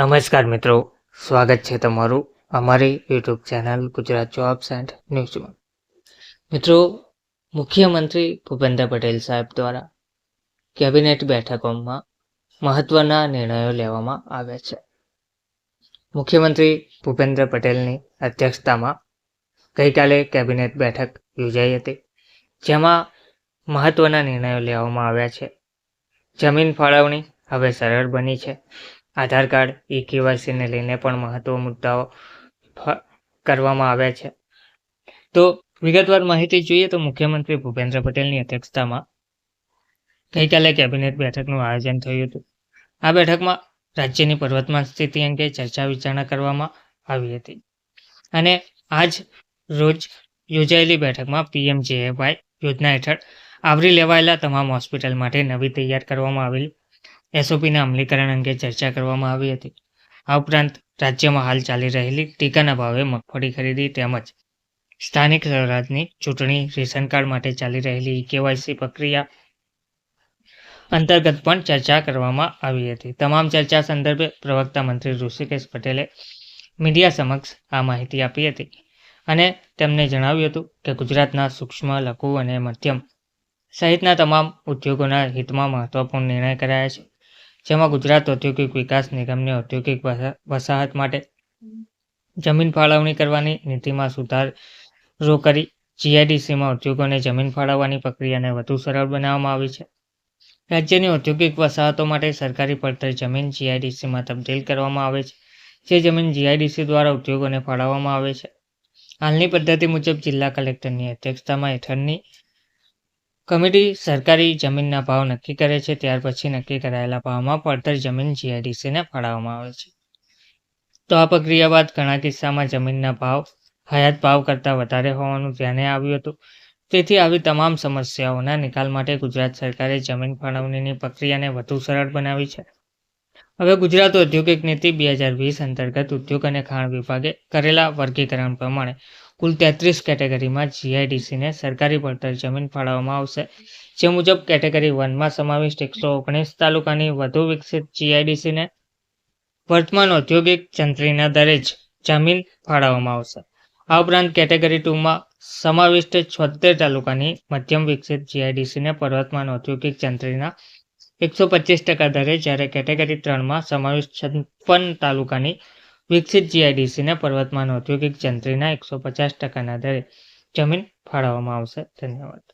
નમસ્કાર મિત્રો, સ્વાગત છે તમારું અમારી YouTube channel Gujarat jobs and ન્યૂઝમાં મિત્રો, મુખ્યમંત્રી ભૂપેન્દ્ર પટેલ સાહેબ દ્વારા કેબિનેટ બેઠકોમાં મહત્વના નિર્ણયો લેવામાં આવ્યા છે. મુખ્યમંત્રી ભૂપેન્દ્ર પટેલની અધ્યક્ષતામાં ગઈકાલે કેબિનેટ બેઠક યોજાઈ હતી, જેમાં મહત્વના નિર્ણયો લેવામાં આવ્યા છે. જમીન ફાળવણી હવે સરળ બની છે. આધાર કાર્ડ ઈ કેવાયસીને લઈને પણ મહત્વ મુદ્દાઓ કરવામાં આવ્યા છે. તો વિગતવાર માહિતી જોઈએ તો મુખ્યમંત્રી ભૂપેન્દ્ર પટેલની અધ્યક્ષતામાં ગઈકાલે કેબિનેટ બેઠકનું આયોજન થયું હતું. આ બેઠકમાં રાજ્યની પર્વતમાન સ્થિતિ અંગે ચર્ચા વિચારણા કરવામાં આવી હતી. અને આજ રોજ યોજાયેલી બેઠકમાં પીએમજેએવાય યોજના હેઠળ આવરી લેવાયેલા તમામ હોસ્પિટલ માટે નવી તૈયાર કરવામાં આવેલી એસઓપીના અમલીકરણ અંગે ચર્ચા કરવામાં આવી હતી. આ ઉપરાંત રાજ્યમાં હાલ ચાલી રહેલી ટીકાના ભાવે મગફળી ખરીદી તેમજ સ્થાનિક સ્વરાજની ચૂંટણી રેશન કાર્ડ માટે ચાલી રહેલી કેવાયસી પ્રક્રિયા અંતર્ગત પણ ચર્ચા કરવામાં આવી હતી. તમામ ચર્ચા સંદર્ભે પ્રવક્તા મંત્રી ઋષિકેશ પટેલે મીડિયા સમક્ષ આ માહિતી આપી હતી અને તેમને જણાવ્યું હતું કે ગુજરાતના સૂક્ષ્મ, લઘુ અને મધ્યમ સહિતના તમામ ઉદ્યોગોના હિતમાં મહત્વપૂર્ણ નિર્ણય કરાયા છે. જેમાં ગુજરાત ઔદ્યોગિક વિકાસ નિગમની ઔદ્યોગિક વસાહત માટે જમીન ફાળવણી કરવાની નીતિમાં સુધારો કરી જીઆઈડીસીમાં ઉદ્યોગોને જમીન ફાળવવાની પ્રક્રિયાને વધુ સરળ બનાવવામાં આવી છે. રાજ્યની ઔદ્યોગિક વસાહતો માટે સરકારી પડતર જમીન જીઆઈડીસીમાં તબદીલ કરવામાં આવે છે, જે જમીન જીઆઈડીસી દ્વારા ઉદ્યોગોને ફાળવવામાં આવે છે. હાલની પદ્ધતિ મુજબ જિલ્લા કલેક્ટરની અધ્યક્ષતામાં હેઠળની કમિટી સરકારી જમીનના ભાવ નક્કી કરે છે, ત્યાર પછી નક્કી કરાયેલા ભાવમાં પડતર જમીન જીઆઈડીસીને ફાળવવામાં આવે છે. તો આ પ્રક્રિયા બાદ ઘણા કિસ્સામાં જમીનના ભાવ, હયાત ભાવ કરતાં વધારે હોવાનું ધ્યાને આવ્યું હતું. તેથી આવી તમામ સમસ્યાઓના નિકાલ માટે ગુજરાત સરકારે જમીન ફાળવણીની પ્રક્રિયાને વધુ સરળ બનાવી છે. હવે ગુજરાત ઔદ્યોગિક નીતિ બે હજાર વીસ અંતર્ગત ઉદ્યોગ અને ખાણ વિભાગે કરેલા વર્ગીકરણ પ્રમાણે કુલ તેત્રીસ કેટેગરીમાં જીઆઈડીસીને સરકારી પડતર જમીન ફાળવવામાં આવશે. જે મુજબ કેટેગરી વનમાં સમાવિષ્ટ એકસો ઓગણીસ તાલુકાની વધુ વિકસિત જીઆઈડીસીને વર્તમાન ઔદ્યોગિક જંત્રીના દરે જ જમીન ફાળવવામાં આવશે. આ ઉપરાંત કેટેગરી ટુમાં સમાવિષ્ટ છોતેર તાલુકાની મધ્યમ વિકસિત જીઆઈડીસીને પર્વતમાન ઔદ્યોગિક જંત્રીના એકસો પચીસ ટકા દરે જ્યારે કેટેગરી ત્રણમાં સમાવિષ્ટ છપ્પન તાલુકાની વિકસિત જીઆઈડીસીને પર્વતમાન ઔદ્યોગિક જંત્રીના એકસો પચાસ ટકાના દરે જમીન ફાળવવામાં આવશે. ધન્યવાદ.